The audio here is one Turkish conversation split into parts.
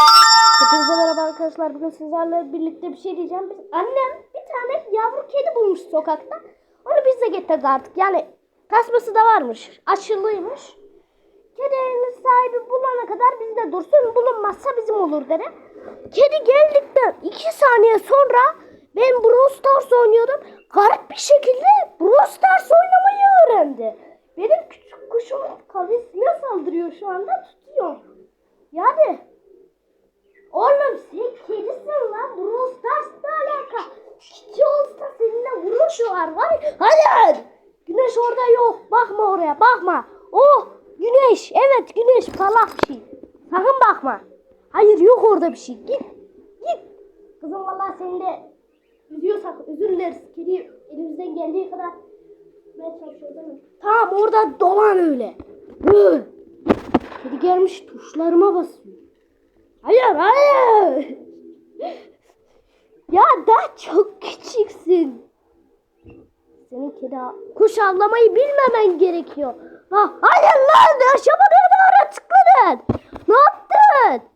Hepinize merhaba arkadaşlar. Bugün sizlerle birlikte bir şey diyeceğim. Biz, annem bir tane yavru kedi bulmuş sokakta. Onu biz de getirdi artık. Yani kasması da varmış. Aşılıymış. Kedinin sahibi bulana kadar bizde dursun. Bulunmazsa bizim olur dedi. Kedi geldikten iki saniye sonra ben Brawl Stars oynuyordum. Garip bir şekilde Brawl Stars oynamayı öğrendi. Benim küçük kuşumun kafesine saldırıyor şu anda tutuyor. Yani Oğlum sen kedisin lan. Brawl Stars ne alaka? Kedi olsa var var. Hayır. Güneş orada yok. Bakma oraya bakma. Oh güneş. Evet güneş parlak bir şey. Sakın bakma. Hayır yok orada bir şey. Git. Git. Kızım vallahi seni de üzüyorsak özür dileriz. Kedi elimizden geldiği kadar ben çalışıyorum. Tamam orada dolan öyle. Hı. Kedi gelmiş tuşlarıma basıyor. Hayır hayır. Ya daha çok küçüksün. Kedi kuş avlamayı bilmemen gerekiyor. Ha, hayır lan ne ara tıkladın? Ne yaptın?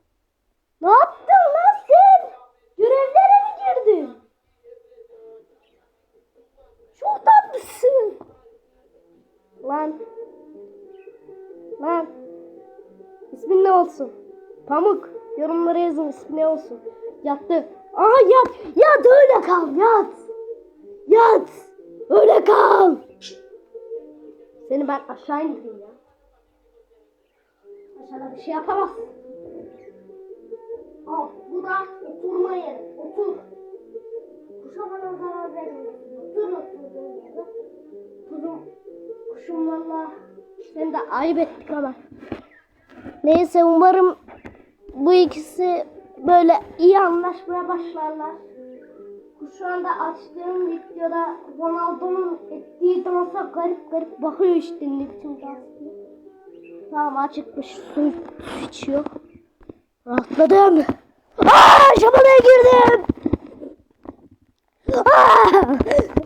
Ne yaptın lan sen? Görevlere mi girdin? Çok tatlısın. Lan. Lan. İsmin ne olsun? Pamuk. Yorumlara yazın ismi ne olsun. Yattı. Aha yat. Yat öyle kal. Yat. Yat. Öyle kal. Seni ben aşağı indireyim ya. Aşağıda bir şey yapamaz. Al bu da oturma yeri. Otur. Kuşa bana zarar vermiyorsun. Otur oturduğun yerde. Kuzum kuşum valla. Sen de ayıp ettik ama. Neyse umarım bu ikisi böyle iyi anlaşmaya başlarlar. Şu anda açtığım videoda Ronaldo'nun ettiği dansa garip garip bakıyor işte ne biçim dans. Tamam açıkmış su içiyor. Rahatladım. Aa şamanaya girdim. Aa,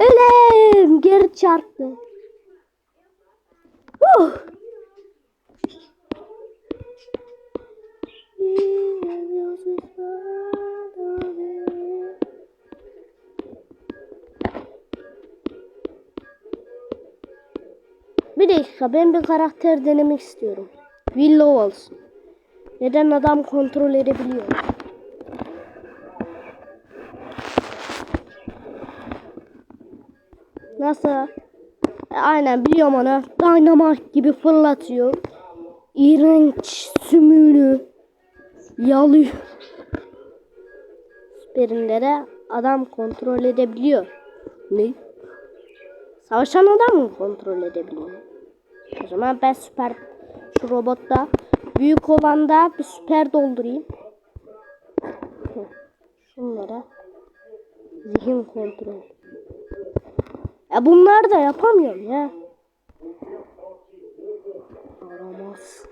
ölüm geri çarptı. Uh. Dakika ben bir karakter denemek istiyorum. Willow olsun. Neden adam kontrol edebiliyor? Nasıl? E, Aynen biliyorum onu. Dynamite gibi fırlatıyor. İğrenç sümüğünü yalıyor. Süperinde adam kontrol edebiliyor. Ne? Savaşan adam mı kontrol edebiliyor? O zaman ben süper şu robotta büyük olanda bir süper doldurayım. Şunlara zihin kontrol. Ya bunlar da yapamıyorum ya. Aramaz.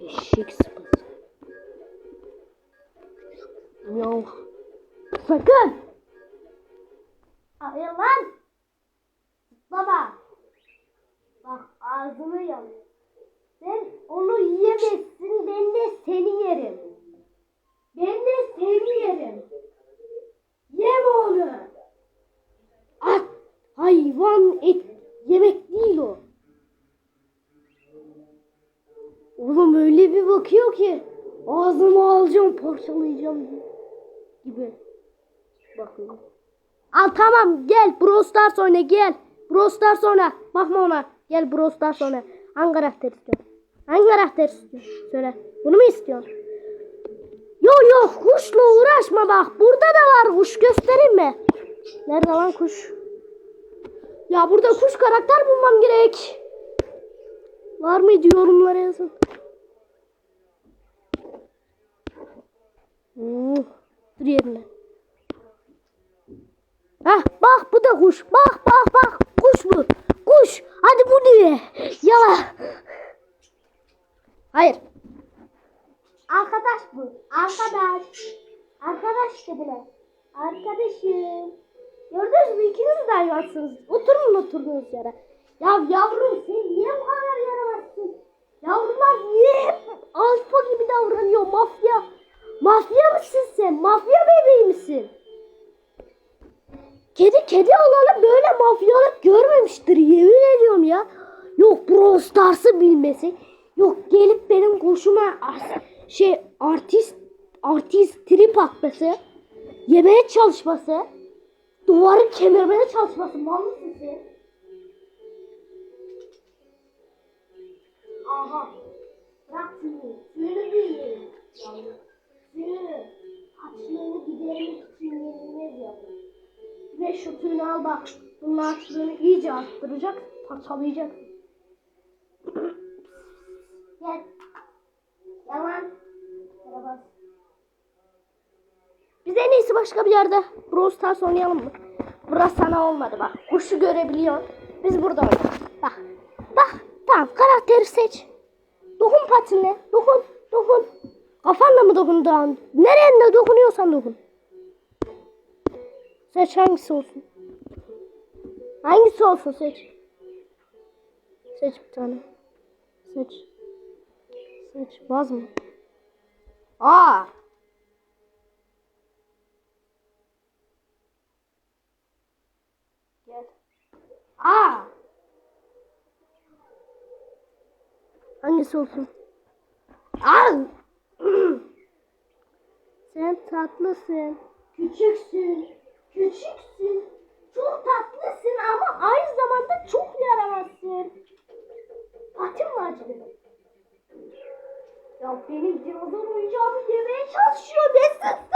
Eşek sıpası. Yok. Sakın. Hayır. Baba. Bak ağzını yalıyor. Sen onu yiyemezsin. Ben de seni yerim. Ben de seni yerim. Yeme onu. At. Hayvan et. Yemek değil o. Oğlum öyle bir bakıyor ki ağzıma alacağım parçalayacağım gibi. Bakın. Al tamam gel Brawl Stars oyna gel. Brawl Stars oyna. Bakma ona. Gel Brawl Stars oyna. Hangi karakter istiyorsun? Hangi karakter istiyorsun? Söyle. Bunu mu istiyorsun? Yok yok kuşla uğraşma bak. Burada da var kuş göstereyim mi? Nerede lan kuş? Ya burada kuş karakter bulmam gerek. Var mıydı yorumlara yazın. Hmm, dur yerine. Hah bak bu da kuş. Bak. Kuş bu. Kuş. Hadi bu diye. Yala. Hayır. Arkadaş bu. Arkadaş. Arkadaş da bu ne? Arkadaşım. Gördünüz mü ikiniz de hayvansınız. Oturun oturduğunuz yere. Ya yavrum sen niye bu kadar yaramazsın? Yavrular niye hep alfa gibi davranıyor mafya? Mafya mısın sen? Mafya bebeği misin? Kedi kedi olanı böyle mafyalık görmemiştir yemin ediyorum ya. Yok Brawl Stars'ı bilmesi. Yok gelip benim koşuma şey artist artist trip atması. Yemeye çalışması. Duvarı kemirmeye çalışması. Mal mısın sen? Aha. Bırak şunu. Suyunu yiyelim. Suyu. Açlığını için yenilmez yapın. Ve şu suyunu al bak. Bunun açlığını iyice arttıracak. Parçalayacak. Gel. Yalan. Merhaba. Biz en iyisi başka bir yerde Brawl Stars oynayalım mı? Burası sana olmadı bak. Kuşu görebiliyorsun. Biz burada oynayalım. Bak. Bak. Tamam karakteri seç. Dokun patine. Dokun. Dokun. Kafanla mı dokun daha? Nerenle dokunuyorsan dokun. Seç hangisi olsun. Hangisi olsun seç. Seç bir tane. Seç. Seç. Vaz mı? Aa. Gel. Aa. Hangisi olsun? Aa. Sen tatlısın. Küçüksün. Küçüksün. Çok tatlısın ama aynı zamanda çok yaramazsın. Patin mi acıdı? Ya benim dinozor oyuncağımı yemeye çalışıyor. Nesin?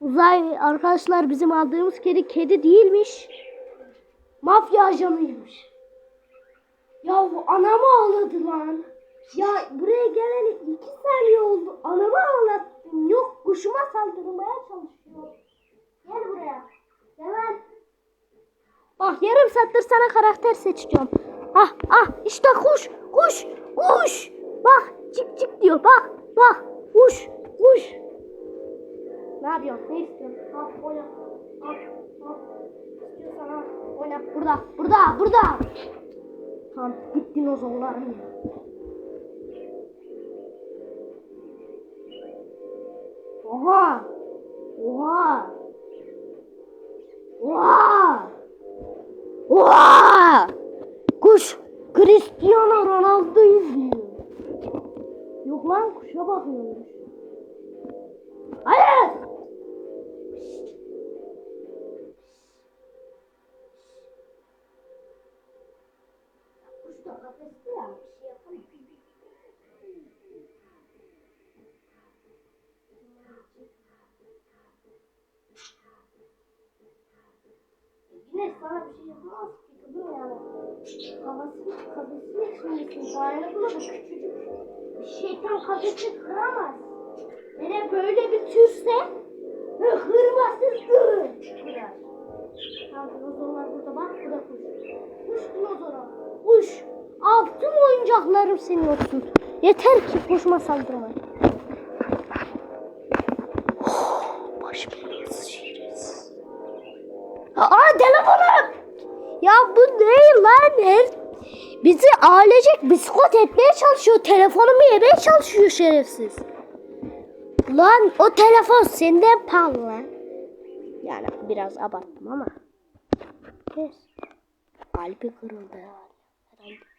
Uzay arkadaşlar bizim aldığımız kedi kedi değilmiş. Mafya ajanıymış. Ya bu anamı ağladı lan. Ya buraya geleli iki saniye oldu. Anamı ağlattın. Yok kuşuma saldırmaya çalışıyor. Gel buraya. Lan. Bak yarım saattir sana karakter seçiyorum. Ah ah işte kuş kuş kuş. Bak çık çık diyor bak bak kuş kuş. Ne yapıyorsun? Ne istiyorsun? Al oyna. Al al. İstiyorsan al. Oyna. Burada burada burada. Tamam git. Oha! Oha! Oha! Kafeste ya bir şey yapamıyor. Yine sana bir şey yapamaz ki kızım yani. Kafasını, kafasını içmesin. Dayanıklı bu küçücük. Bir şeytan kafesini kıramaz. Hele böyle bir türse hı, hırmasız ıı, kırar. Tamam dinozorlar burada bak bu da kuş. Kuş dinozora. Kuş. Al tüm oyuncaklarım senin olsun. Yeter ki koşma saldırma. Baş belası şerefsiz. Aa. Ya bu değil lan. Her... Bizi ailecek biskot etmeye çalışıyor. Telefonumu yemeye çalışıyor şerefsiz. Lan o telefon senden pahalı lan. Yani biraz abarttım ama. Kes. Kalbi kırıldı herhalde.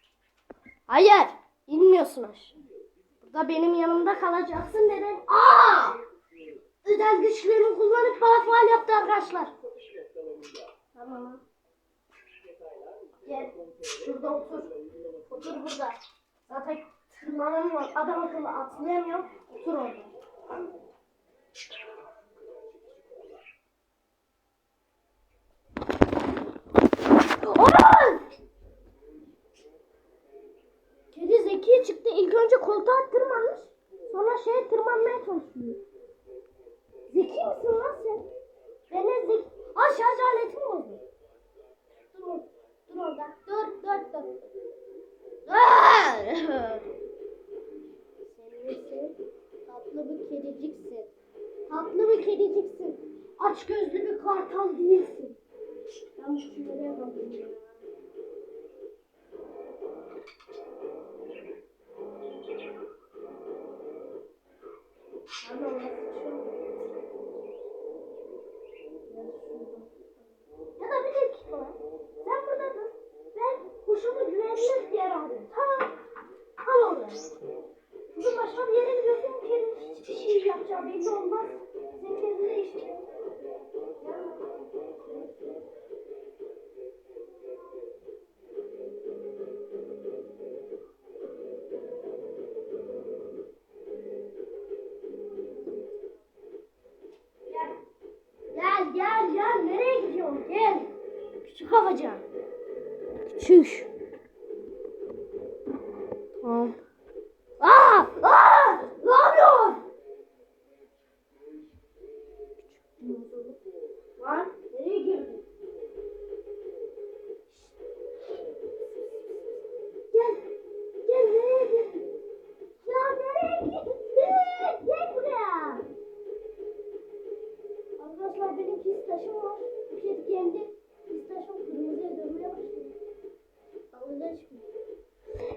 Hayır. İnmiyorsunuz. Burada benim yanımda kalacaksın neden? Aa! Özel güçlerimi kullanıp bana faal yaptı arkadaşlar. Tamam. Gel. Şurada otur. Otur burada. Zaten tırmanamıyorum. Adam akıllı atlayamıyorum. Otur orada. Aman! Zeki çıktı. İlk önce koltuğa tırmanmış. Sonra şeye tırmanmaya çalışıyor. Zeki misin lan sen? Ben de zeki... Aa şarj bozdu. Dur, dur orada. Dur, dur, dur. Sen nesin? Tatlı bir kediciksin. Tatlı bir kediciksin. Aç gözlü bir kartal değilsin. Ben şuraya bakayım ya. Babacan. Çüş. Tamam.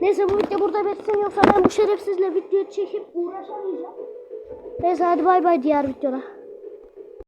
Neyse bu video burada bitsin yoksa ben bu şerefsizle video çekip uğraşamayacağım. Neyse hadi bay bay diğer videoda.